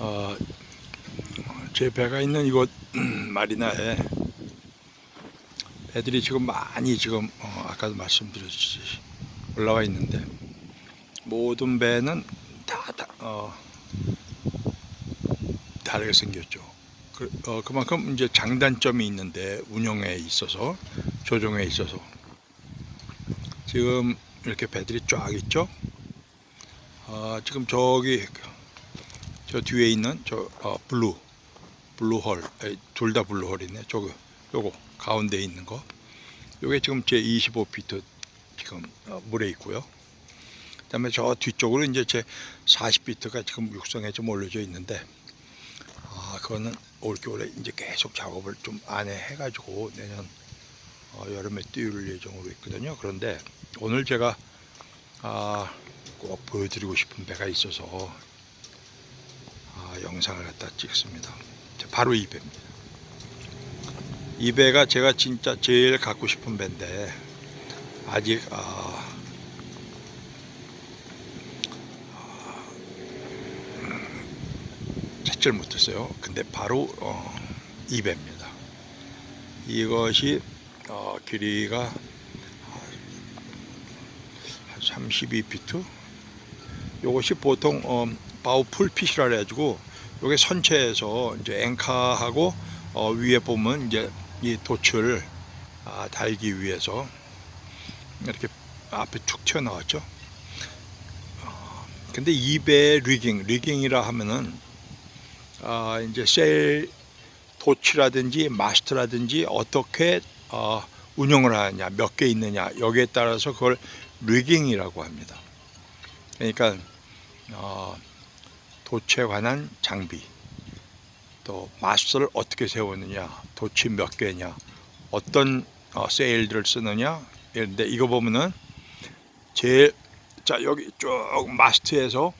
어, 제 배가 있는 이곳 음, 마리나에 배들이 지금 많이 지금 어, 아까도 말씀드렸듯이 올라와 있는데 모든 배는 다, 다 어, 다르게 생겼죠. 그, 어, 그만큼 이제 장단점이 있는데 운영에 있어서 조종에 있어서 지금 이렇게 배들이 쫙 있죠. 어, 지금 저기 저 뒤에 있는 저 어, 블루 블루홀 둘 다 블루홀이네. 저거 요거 가운데 있는 거. 요게 지금 제 25피트 지금 어, 물에 있고요. 그 다음에 저 뒤쪽으로 이제 제 40피트가 지금 육성에 좀 올려져 있는데 아 그거는 올겨울에 이제 계속 작업을 좀 안에 해가지고 내년 어, 여름에 띄울 예정으로 있거든요. 그런데 오늘 제가 아, 꼭 보여드리고 싶은 배가 있어서 아, 영상을 갖다 찍습니다. 자, 바로 이 배입니다. 이 배가 제가 진짜 제일 갖고 싶은 배인데 아직 아, 아, 찾지를 못했어요. 근데 바로 어, 이 배입니다. 이것이 어, 길이가 한 32피트. 요것이 보통 어, 바우 풀핏이라 해가지고 요게 선체에서 이제 앵카하고 어, 위에 보면 이제 이 돛을 아, 달기 위해서 이렇게 앞에 툭 튀어나왔죠. 어, 근데 이배 리깅, 리깅이라 하면은 아, 이제 세일 도치라든지 마스트라든지 어떻게 어, 운영을 하느냐, 몇 개 있느냐 여기에 따라서 그걸 리깅이라고 합니다. 그러니까 어, 도치에 관한 장비, 또 마스터를 어떻게 세우느냐, 도치 몇 개냐, 어떤 어, 세일들을 쓰느냐. 이런데 이거 보면은 제일 자 여기 쭉 마스트에서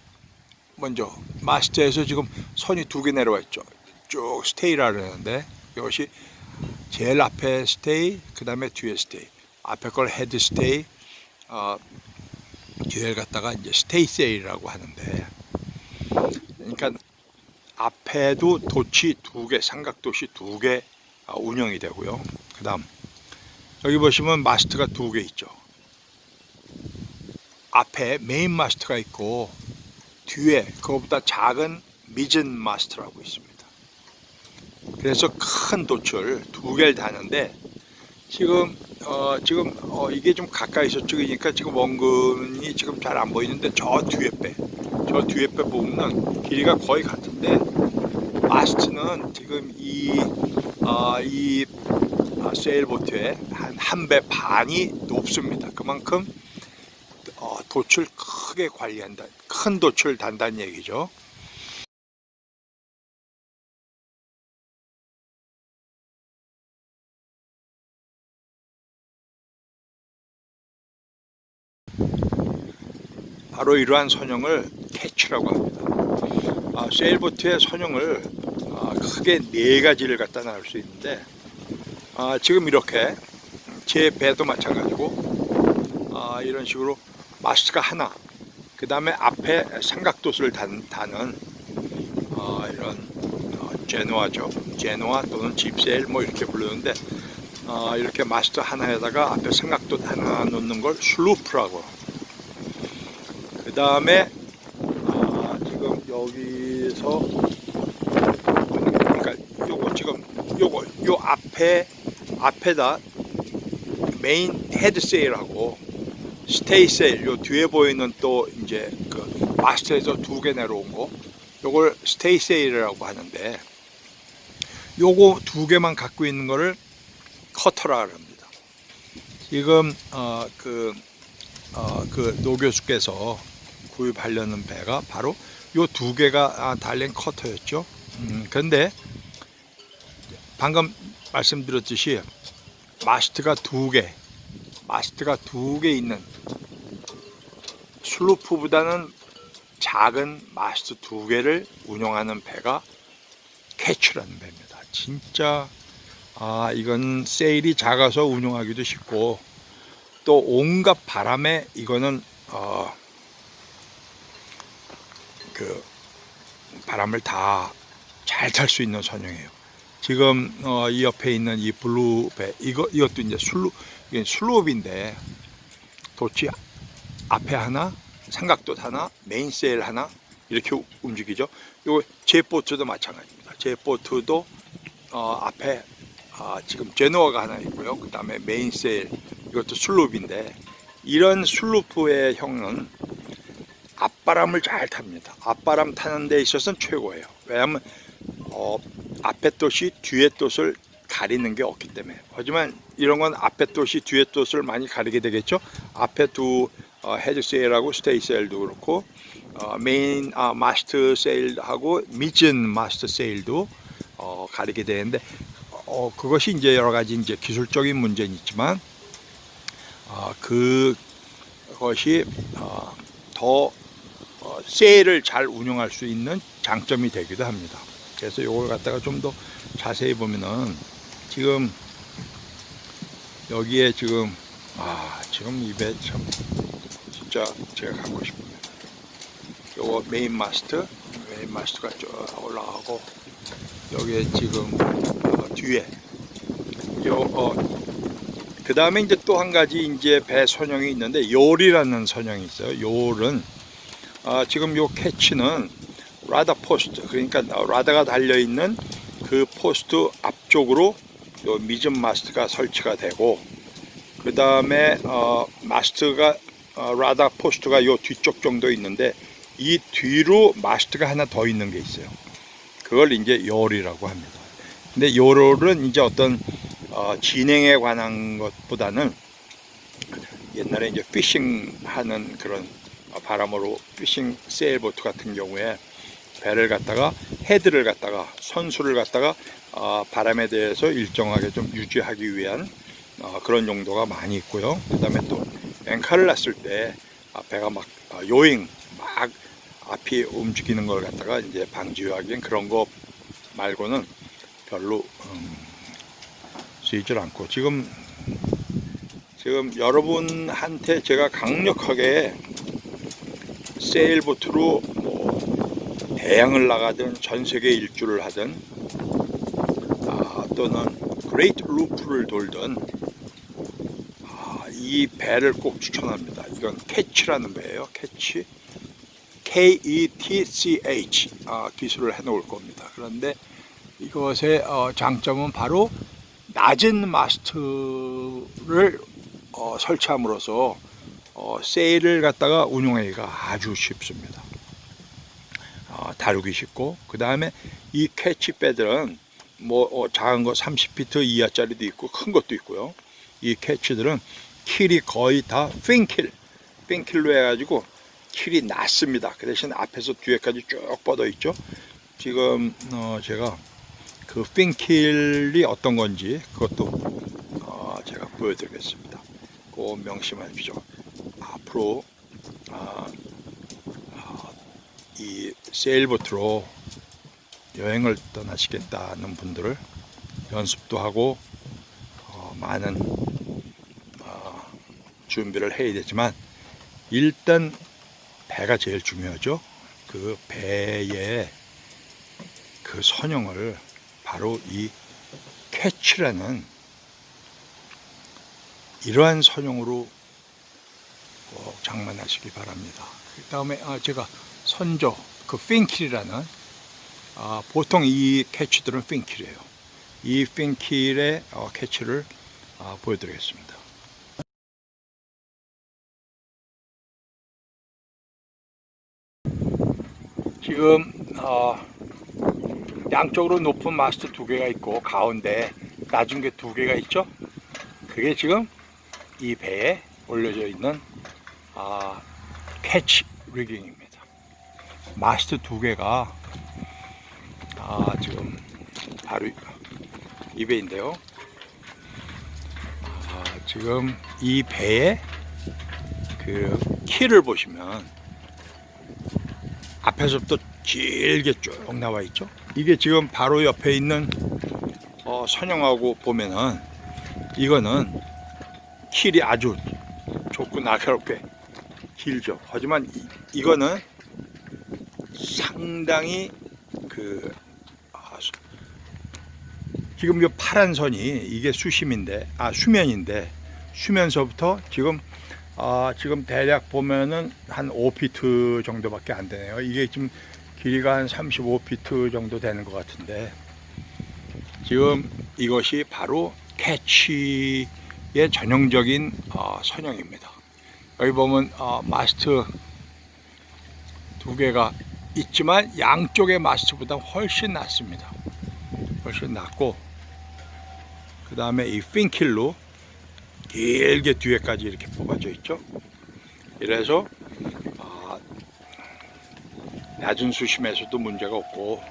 먼저 마스트에서 지금 선이 두 개 내려와 있죠. 쭉 스테이라 그러는데 이것이 제일 앞에 스테이, 그 다음에 뒤에 스테이. 앞에 걸 헤드 스테이, 어, 뒤에 갖다가 이제 스테이 세일이라고 하는데, 그러니까 앞에도 도치 두 개, 삼각도시 두 개 운영이 되고요. 그 다음, 여기 보시면 마스트가 두 개 있죠. 앞에 메인 마스트가 있고, 뒤에 그거보다 작은 미즌 마스트라고 있습니다. 그래서 큰 돛을 두 개를 다는데 지금 어 지금 어 이게 좀 가까이서 찍으니까 지금 원근이 지금 잘 안 보이는데 저 뒤에 빼 저 뒤에 빼 보면 길이가 거의 같은데 마스트는 지금 이 어 이 세일보트에 한한 배 반이 높습니다. 그만큼 어, 돛을 크게 관리한다. 큰 돛을 단다는 얘기죠. 바로 이러한 선형을 캐치라고 합니다. 아, 세일보트의 선형을 아, 크게 네 가지를 갖다 나올 수 있는데 아, 지금 이렇게 제 배도 마찬가지고 아, 이런 식으로 마스트가 하나 그 다음에 앞에 삼각도수를 단, 다는 어, 이런 어, 제노아죠 제노아 또는 집세일 뭐 이렇게 부르는데 어, 이렇게 마스트 하나에다가 앞에 삼각도 하나 놓는 걸 슬루프라고 그 다음에 아, 지금 여기서 그러니까 요거 지금 요거 요 앞에 앞에다 메인 헤드 세일하고 스테이 세일 요 뒤에 보이는 또 이제 그 마스터에서 두 개 내려온 거 요걸 스테이 세일이라고 하는데 요거 두 개만 갖고 있는 거를 커터라 합니다. 지금 어그 어, 그노 교수께서 구입하려는 배가 바로 요 두 개가 아, 달린 커터였죠. 음, 근데 방금 말씀드렸듯이 마스트가 두 개, 마스트가 두 개 있는 슬루프보다는 작은 마스트 두 개를 운영하는 배가 캐치라는 배입니다. 진짜 아 이건 세일이 작아서 운영하기도 쉽고 또 온갖 바람에 이거는 어, 그 바람을 다 잘 탈 수 있는 선형이에요. 지금 어, 이 옆에 있는 이 블루배 이거 이것도 이제 슬로 이게 슬롭인데 도치 앞에 하나, 삼각도 하나, 메인세일 하나 이렇게 우- 움직이죠. 요 제보트도 마찬가지입니다. 제보트도 어, 앞에 아, 지금 제노아가 하나 있고요. 그 다음에 메인세일 이것도 슬롭인데 이런 슬로프의 형은 앞바람을 잘 탑니다. 앞바람 타는 데 있어서는 최고예요. 왜냐하면 어, 앞에 돛이 뒤에 돛을 가리는 게 없기 때문에. 하지만 이런 건 앞에 돛이 뒤에 돛을 많이 가리게 되겠죠. 앞에 두 어, 헤드 세일하고 스테이 세일도 그렇고 어, 메인 아, 마스터 세일하고 미진 마스터 세일도 어, 가리게 되는데 어, 그것이 이제 여러 가지 이제 기술적인 문제는 있지만 어, 그것이 어, 더 어, 세일을 잘 운영할 수 있는 장점이 되기도 합니다. 그래서 이걸 갖다가 좀 더 자세히 보면은 지금 여기에 지금 아 지금 입에 참 진짜 제가 갖고 싶습니다. 요거 메인 마스터 메인 마스터가 쭉 올라가고 여기에 지금 어, 뒤에 요그 다음에 이제 또 한 가지 이제 배 선형이 있는데 요리라는 선형이 있어요. 요는 아, 지금 요 캐치는 라다 포스트 그러니까 라다가 달려 있는 그 포스트 앞쪽으로 요 미즘 마스트가 설치가 되고 그 다음에 어, 마스트가 어, 라다 포스트가 요 뒤쪽 정도 있는데 이 뒤로 마스트가 하나 더 있는 게 있어요. 그걸 이제 요리라고 합니다. 근데 요로는 이제 어떤 어, 진행에 관한 것보다는 옛날에 이제 피싱 하는 그런 바람으로 피싱 세일보트 같은 경우에 배를 갖다가 헤드를 갖다가 선수를 갖다가 어, 바람에 대해서 일정하게 좀 유지하기 위한 어, 그런 용도가 많이 있고요. 그다음에 또 앵카를 놨을 때 아, 배가 막 어, 요잉 막 앞이 움직이는 걸 갖다가 이제 방지하기엔 그런 거 말고는 별로 음, 쓰이질 않고 지금 지금 여러분한테 제가 강력하게 세일보트로 뭐 대양을 나가든 전 세계 일주를 하든 아, 또는 그레이트 루프를 돌든 아, 이 배를 꼭 추천합니다. 이건 캐치라는 배예요. 캐치 K-E-T-C-H 아, 기술을 해 놓을 겁니다. 그런데 이것의 어, 장점은 바로 낮은 마스트를 어, 설치함으로써 어, 세일을 갖다가 운용하기가 아주 쉽습니다. 어, 다루기 쉽고 그 다음에 이 캐치 배들은 뭐 어, 작은 거 30피트 이하짜리도 있고 큰 것도 있고요. 이 캐치들은 킬이 거의 다 핀킬, 핀킬로 해가지고 킬이 낮습니다. 그 대신 앞에서 뒤에까지 쭉 뻗어 있죠. 지금 어, 제가 그 핀킬이 어떤 건지 그것도 어, 제가 보여드리겠습니다. 꼭 명심하십시오. 앞으로 아, 아, 이 세일보트로 여행을 떠나시겠다는 분들을 연습도 하고 어, 많은 어, 준비를 해야 되지만 일단 배가 제일 중요하죠. 그 배의 그 선형을 바로 이 캐치라는 이러한 선형으로 꼭 장만하시기 바랍니다. 그 다음에 아, 제가 선조 그 핀킬이라는 아, 보통 이 캐치들은 핀킬이에요. 이 핀킬의 어, 캐치를 아, 보여드리겠습니다. 지금 어, 양쪽으로 높은 마스트 두 개가 있고 가운데 낮은 게 두 개가 있죠. 그게 지금 이 배에 올려져 있는 아, 캐치 리깅입니다. 마스트 두 개가 아, 지금 바로 이 배인데요. 아, 지금 이 배에 그 키를 보시면 앞에서부터 길게 쭉 나와 있죠. 이게 지금 바로 옆에 있는 어, 선형하고 보면은 이거는 킬이 아주 좋고 날카롭게 길죠. 하지만 이, 이거는 상당히 그 아, 수- 지금 이 파란 선이 이게 수심인데 아 수면인데 수면서부터 지금 아 지금 대략 보면은 한 5피트 정도밖에 안 되네요. 이게 지금 길이가 한 35피트 정도 되는 것 같은데 지금 이것이 바로 캐치의 전형적인 어, 선형입니다. 여기 보면 어, 마스트 두 개가 있지만 양쪽의 마스트보다 훨씬 낫습니다. 훨씬 낫고 그 다음에 이 핀킬로 길게 뒤에까지 이렇게 뽑아져 있죠. 이래서 아, 낮은 수심에서도 문제가 없고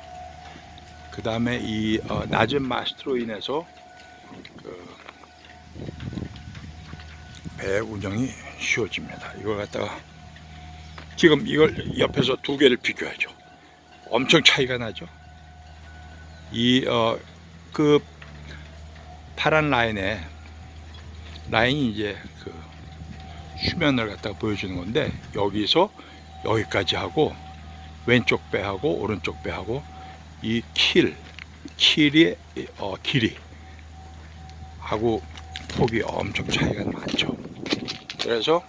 그 다음에 이 어, 낮은 마스트로 인해서 그 배 운영이 쉬워집니다. 이걸 갖다가 지금 이걸 옆에서 두 개를 비교하죠. 엄청 차이가 나죠. 이 어 그 파란 라인에 라인이 이제 그 수면을 갖다가 보여주는 건데 여기서 여기까지 하고 왼쪽 배하고 오른쪽 배하고 이 킬, 킬의 어, 길이 하고 폭이 엄청 차이가 많죠. 그래서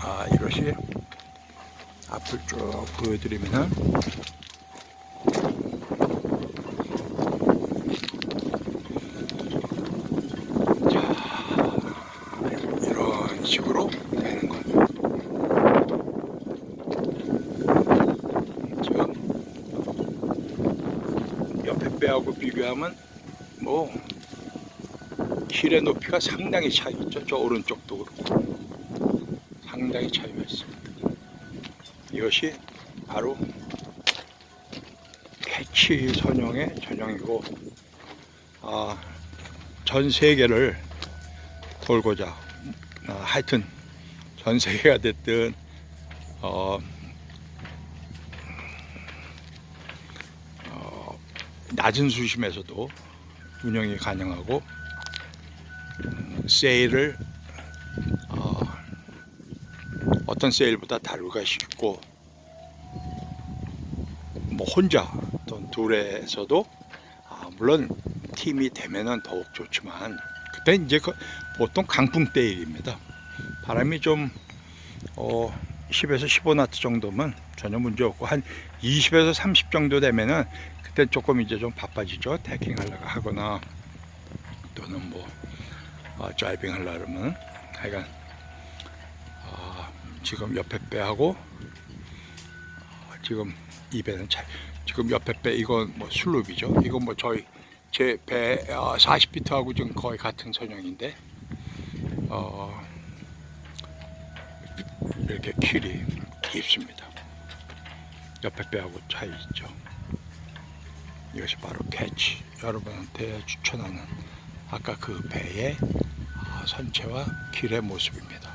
아 이것이 앞을 쭉 보여드리면은 자 이런 식으로 되는 거예요. 지금 옆에 배하고 비교하면 뭐 힐의 높이가 상당히 차이 있죠. 저 그렇고 차이가 있습니다. 이것이 바로 캐치 선형의 전형이고 아, 전 세계를 돌고자 아, 하여튼 전 세계가 됐든 어, 어, 낮은 수심에서도 운영이 가능하고 음, 세일을 어, 어떤 세일보다 다루기가 쉽고 뭐 혼자 또는 둘에서도 아, 물론 팀이 되면은 더욱 좋지만 그때 이제 그 보통 강풍 때일입니다. 바람이 좀 어, 10에서 15나트 정도면 전혀 문제 없고 한 20에서 30 정도 되면은 그때 조금 이제 좀 바빠지죠. 태킹 하려고 하거나 또는 뭐 어, 드라이빙 하려고 그러면 하여간 어, 지금 옆에 배하고 어, 지금 이 배는 차, 지금 옆에 배 이건 뭐 슬룹이죠. 이건 뭐 저희 제 배 40피트하고 지금 거의 같은 선형인데 어, 이렇게 킬이 깊습니다. 옆에 배하고 차이 있죠. 이것이 바로 캐치. 여러분한테 추천하는 아까 그 배의 아, 선체와 길의 모습입니다.